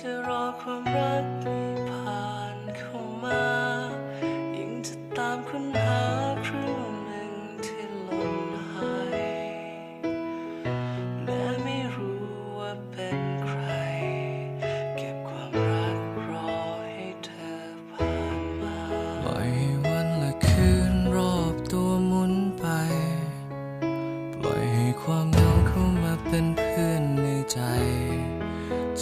จะรอความรัก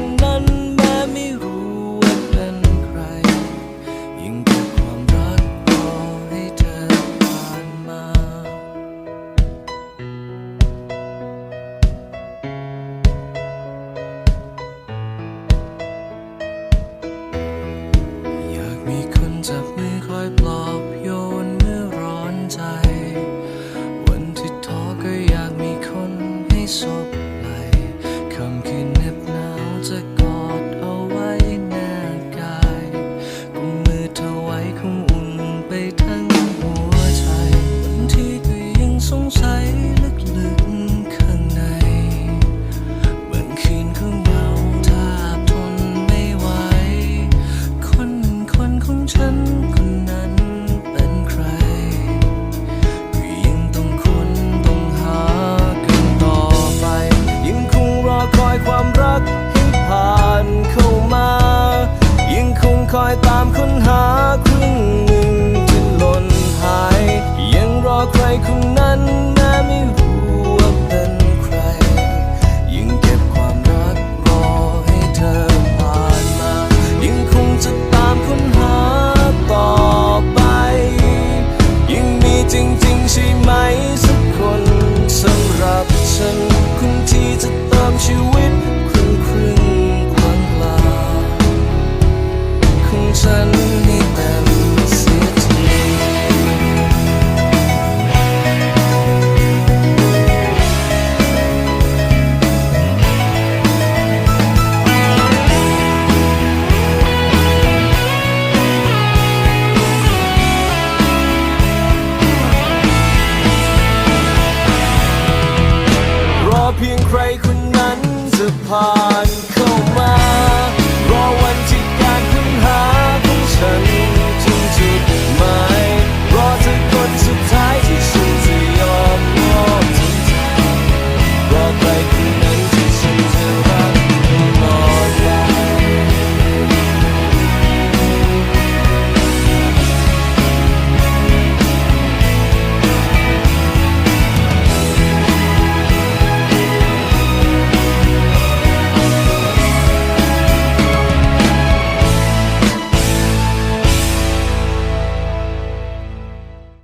คนั้นแม้ไม่รู้ว่าเป็นใคร ยังเก็บความรักรอให้เธอผ่านมา อยากมีคนจับมือคอยปลอบโยนเมื่อร้อนใจ วันที่ท้อก็อยากมีคนให้สบไหลคำคืนเน็บ upon